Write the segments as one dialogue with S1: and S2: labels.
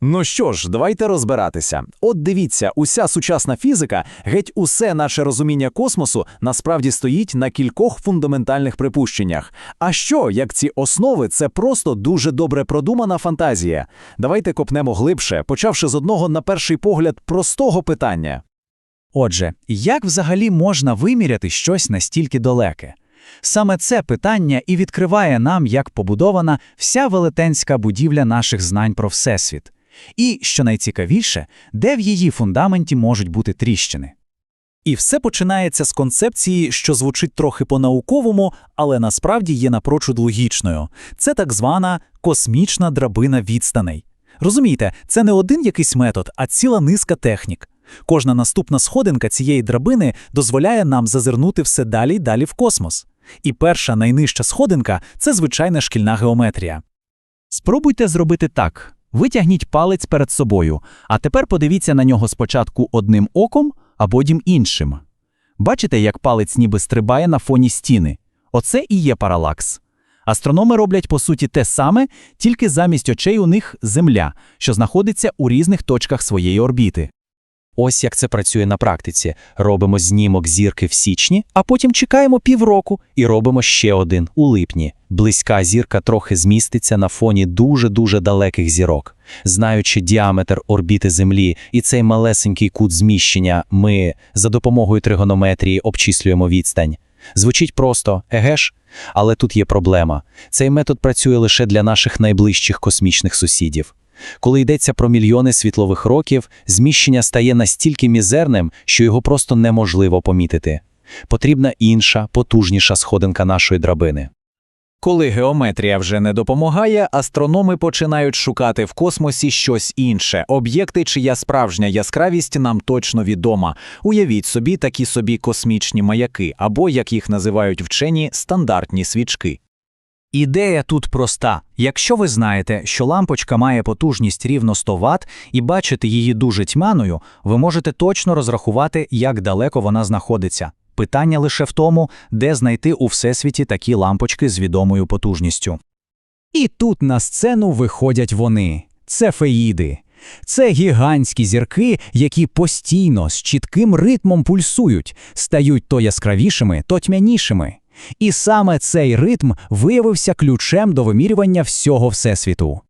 S1: Ну що ж, давайте розбиратися. От дивіться, уся сучасна фізика, геть усе наше розуміння космосу насправді стоїть на кількох фундаментальних припущеннях. А що, як ці основи, це просто дуже добре продумана фантазія. Давайте копнемо глибше, почавши з одного на перший погляд простого питання.
S2: Отже, як взагалі можна виміряти щось настільки далеке? Саме це питання і відкриває нам, як побудована вся велетенська будівля наших знань про Всесвіт. І, що найцікавіше, де в її фундаменті можуть бути тріщини. І все починається з концепції, що звучить трохи по-науковому, але насправді є напрочуд логічною. Це так звана космічна драбина відстаней. Розумієте, це не один якийсь метод, а ціла низка технік. Кожна наступна сходинка цієї драбини дозволяє нам зазирнути все далі й далі в космос. І перша найнижча сходинка це звичайна шкільна геометрія. Спробуйте зробити так: витягніть палець перед собою, а тепер подивіться на нього спочатку одним оком, а потім іншим. Бачите, як палець ніби стрибає на фоні стіни? Оце і є паралакс. Астрономи роблять по суті те саме, тільки замість очей у них Земля, що знаходиться у різних точках своєї орбіти. Ось як це працює на практиці. Робимо знімок зірки в січні, а потім чекаємо півроку і робимо ще один у липні. Близька зірка трохи зміститься на фоні дуже-дуже далеких зірок. Знаючи діаметр орбіти Землі і цей малесенький кут зміщення, ми за допомогою тригонометрії обчислюємо відстань. Звучить просто, еге ж? Але тут є проблема. Цей метод працює лише для наших найближчих космічних сусідів. Коли йдеться про мільйони світлових років, зміщення стає настільки мізерним, що його просто неможливо помітити. Потрібна інша, потужніша сходинка нашої драбини.
S1: Коли геометрія вже не допомагає, астрономи починають шукати в космосі щось інше, об'єкти, чия справжня яскравість нам точно відома. Уявіть собі такі собі космічні маяки, або, як їх називають вчені, стандартні свічки.
S2: Ідея тут проста. Якщо ви знаєте, що лампочка має потужність рівно 100 Вт і бачите її дуже тьмяною, ви можете точно розрахувати, як далеко вона знаходиться. Питання лише в тому, де знайти у всесвіті такі лампочки з відомою потужністю. І тут на сцену виходять вони це феїди. Це гігантські зірки, які постійно з чітким ритмом пульсують, стають то яскравішими, то тьмянішими. І саме цей ритм виявився ключем до вимірювання всього Всесвіту.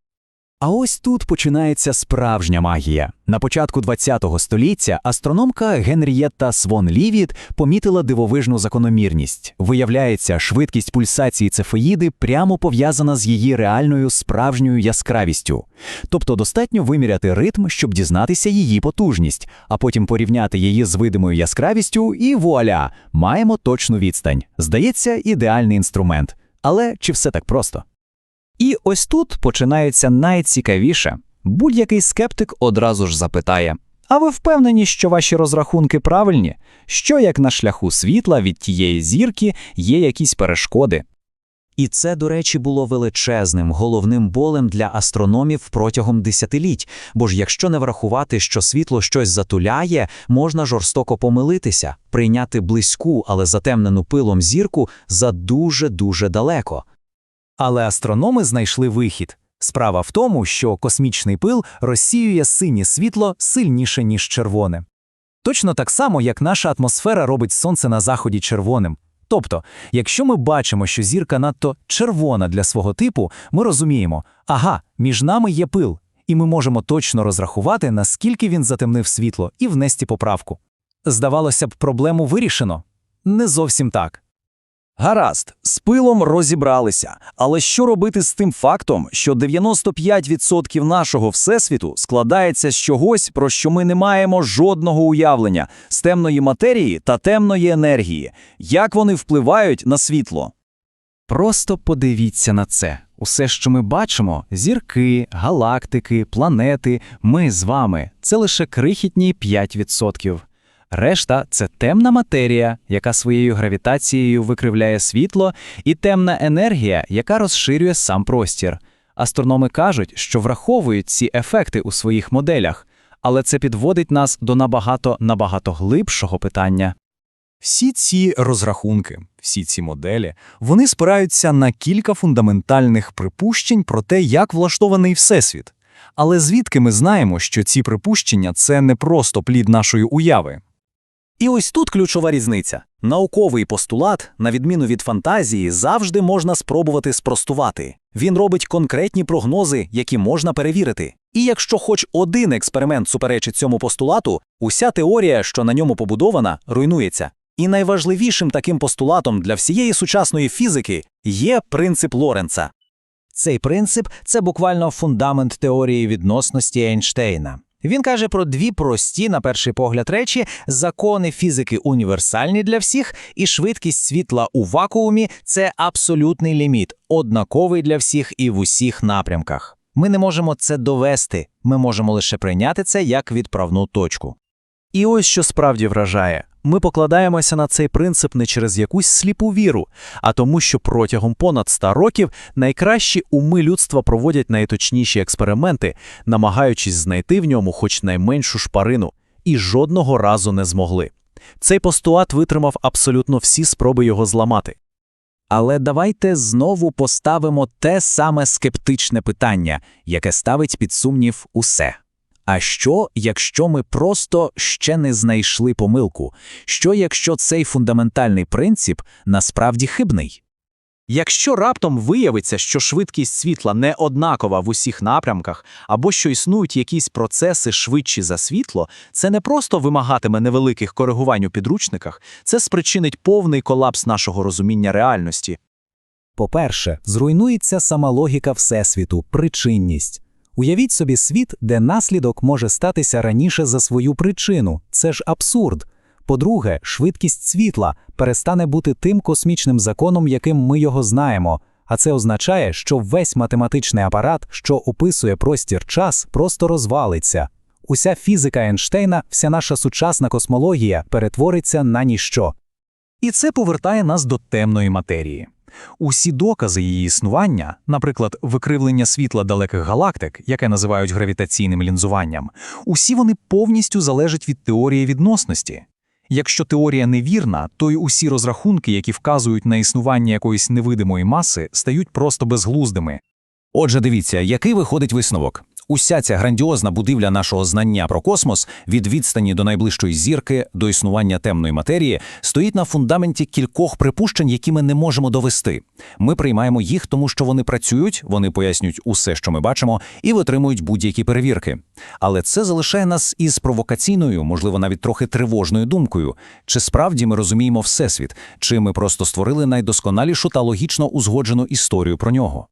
S1: А ось тут починається справжня магія. На початку ХХ століття астрономка Генрієтта Свон Лівіт помітила дивовижну закономірність. Виявляється, швидкість пульсації цефеїди прямо пов'язана з її реальною справжньою яскравістю. Тобто достатньо виміряти ритм, щоб дізнатися її потужність, а потім порівняти її з видимою яскравістю, і вуаля, маємо точну відстань. Здається, ідеальний інструмент. Але чи все так просто?
S2: І ось тут починається найцікавіше. Будь-який скептик одразу ж запитає: А ви впевнені, що ваші розрахунки правильні? Що як на шляху світла від тієї зірки є якісь перешкоди? І це, до речі, було величезним головним болем для астрономів протягом десятиліть, бо ж якщо не врахувати, що світло щось затуляє, можна жорстоко помилитися, прийняти близьку, але затемнену пилом зірку за дуже-дуже далеко.
S1: Але астрономи знайшли вихід. Справа в тому, що космічний пил розсіює синє світло сильніше, ніж червоне. Точно так само, як наша атмосфера робить сонце на заході червоним. Тобто, якщо ми бачимо, що зірка надто червона для свого типу, ми розуміємо, ага, між нами є пил, і ми можемо точно розрахувати, наскільки він затемнив світло, і внести поправку. Здавалося б, проблему вирішено? Не зовсім так.
S3: Гаразд, з пилом розібралися. Але що робити з тим фактом, що 95% нашого всесвіту складається з чогось, про що ми не маємо жодного уявлення з темної матерії та темної енергії? Як вони впливають на світло?
S2: Просто подивіться на це. Усе, що ми бачимо зірки, галактики, планети, ми з вами це лише крихітні 5%. Решта це темна матерія, яка своєю гравітацією викривляє світло, і темна енергія, яка розширює сам простір. Астрономи кажуть, що враховують ці ефекти у своїх моделях, але це підводить нас до набагато набагато глибшого питання.
S1: Всі ці розрахунки, всі ці моделі, вони спираються на кілька фундаментальних припущень про те, як влаштований Всесвіт.
S4: Але звідки ми знаємо, що ці припущення це не просто плід нашої уяви?
S3: І ось тут ключова різниця. Науковий постулат, на відміну від фантазії, завжди можна спробувати спростувати. Він робить конкретні прогнози, які можна перевірити. І якщо хоч один експеримент суперечить цьому постулату, уся теорія, що на ньому побудована, руйнується. І найважливішим таким постулатом для всієї сучасної фізики є принцип Лоренца.
S5: Цей принцип це буквально фундамент теорії відносності Ейнштейна. Він каже про дві прості, на перший погляд, речі: закони фізики універсальні для всіх, і швидкість світла у вакуумі це абсолютний ліміт, однаковий для всіх і в усіх напрямках. Ми не можемо це довести, ми можемо лише прийняти це як відправну точку.
S6: І ось що справді вражає. Ми покладаємося на цей принцип не через якусь сліпу віру, а тому, що протягом понад 100 років найкращі уми людства проводять найточніші експерименти, намагаючись знайти в ньому хоч найменшу шпарину, і жодного разу не змогли. Цей постулат витримав абсолютно всі спроби його зламати.
S2: Але давайте знову поставимо те саме скептичне питання, яке ставить під сумнів усе. А що, якщо ми просто ще не знайшли помилку? Що, якщо цей фундаментальний принцип насправді хибний?
S6: Якщо раптом виявиться, що швидкість світла не однакова в усіх напрямках, або що існують якісь процеси швидші за світло, це не просто вимагатиме невеликих коригувань у підручниках, це спричинить повний колапс нашого розуміння реальності.
S7: По-перше, зруйнується сама логіка Всесвіту, причинність. Уявіть собі світ, де наслідок може статися раніше за свою причину. Це ж абсурд. По-друге, швидкість світла перестане бути тим космічним законом, яким ми його знаємо. А це означає, що весь математичний апарат, що описує простір-час, просто розвалиться. Уся фізика Ейнштейна, вся наша сучасна космологія перетвориться на ніщо.
S4: І це повертає нас до темної матерії. Усі докази її існування, наприклад, викривлення світла далеких галактик, яке називають гравітаційним лінзуванням, усі вони повністю залежать від теорії відносності. Якщо теорія невірна, то й усі розрахунки, які вказують на існування якоїсь невидимої маси, стають просто безглуздими.
S3: Отже, дивіться, який виходить висновок. Уся ця грандіозна будівля нашого знання про космос від відстані до найближчої зірки до існування темної матерії стоїть на фундаменті кількох припущень, які ми не можемо довести. Ми приймаємо їх, тому що вони працюють, вони пояснюють усе, що ми бачимо, і витримують будь-які перевірки. Але це залишає нас із провокаційною, можливо, навіть трохи тривожною думкою. Чи справді ми розуміємо всесвіт, чи ми просто створили найдосконалішу та логічно узгоджену історію про нього?